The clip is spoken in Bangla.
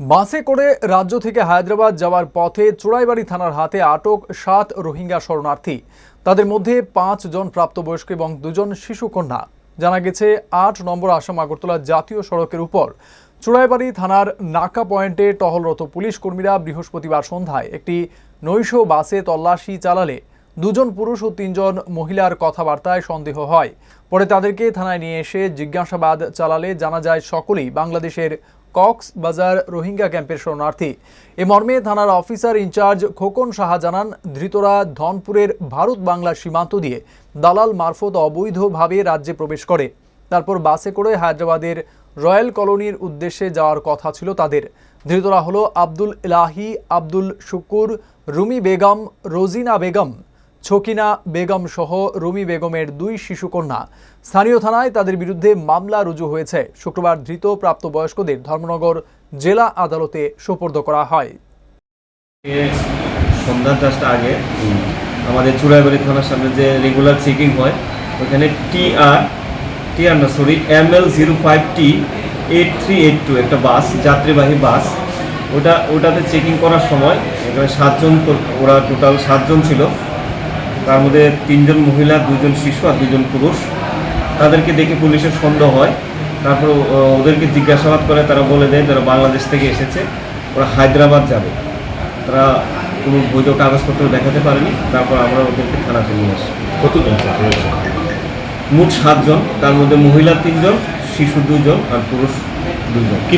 বাসে করে রাজ্য থেকে হায়দ্রাবাদ যাওয়ার পথে চোরাইবাড়ি থানার হাতে আটক সাত রোহিঙ্গা শরণার্থী। তাদের মধ্যে পাঁচ জন প্রাপ্তবয়স্ক এবং দুজন শিশু কন্যা। জানা গেছে, আট নম্বর আসাম আগরতলা জাতীয় সড়কের উপর। চোরাইবাড়ি থানার নাকা পয়েন্টে টহলরত পুলিশ কর্মীরা বৃহস্পতিবার সন্ধ্যায় একটি নৈশ বাসে তল্লাশি চালালে দুজন পুরুষ ও তিনজন মহিলার কথাবার্তায় সন্দেহ হয়। পরে তাদেরকে থানায় নিয়ে এসে জিজ্ঞাসাবাদ চালালে জানা যায়, সকলেই বাংলাদেশের কক্সবাজার রোহিঙ্গা ক্যাম্পের শরণার্থী। এ মর্মে থানার অফিসার ইনচার্জ খোকন সাহা জানান, ধৃতরা ধনপুরের ভারত বাংলা সীমান্ত দিয়ে দালাল মারফত অবৈধভাবে রাজ্যে প্রবেশ করে। তারপর বাসে করে হায়দ্রাবাদের রয়্যাল কলোনির উদ্দেশ্যে যাওয়ার কথা ছিল তাদের। ধৃতরা হলো আব্দুল ইলাহি আব্দুল শুকুর, রুমি বেগম, রোজিনা বেগম। ছকিনা বেগম সহ রুমি বেগমের দুই শিশুকন্যা। স্থানীয় থানায় তাদের বিরুদ্ধে মামলা রুজু হয়েছে। শুক্রবার ধৃত প্রাপ্তবয়স্কদের ধর্মনগর জেলা আদালতে সোপর্দ করা হয়। সন্ধ্যা চারটা আগে আমাদের চুড়াইবাড়ি থানার সামনে যে রেগুলার চেকিং হয়, ওখানে টি আর টি আর না sorry M L zero five T, eight three eight two একটা বাস, যাত্রীবাহী বাস, ওটা, ওটাতে চেকিং করার সময় এখানে সাতজন ওরা টোটাল সাতজন ছিল। তার মধ্যে তিনজন মহিলা দুজন শিশু আর দুজন পুরুষ। তাদেরকে দেখে পুলিশের সন্দেহ হয়। তারপর ওদেরকে জিজ্ঞাসাবাদ করে তারা বলে দেয় তারা বাংলাদেশ থেকে এসেছে ওরা হায়দ্রাবাদ যাবে। তারা কোনো বৈধ কাগজপত্র দেখাতে পারেনি। তারপর আমরা ওদেরকে থানাতে নিয়ে আসি। কতজন মোট সাতজন। তার মধ্যে মহিলা তিনজন শিশু দুজন আর পুরুষ দুজন। কি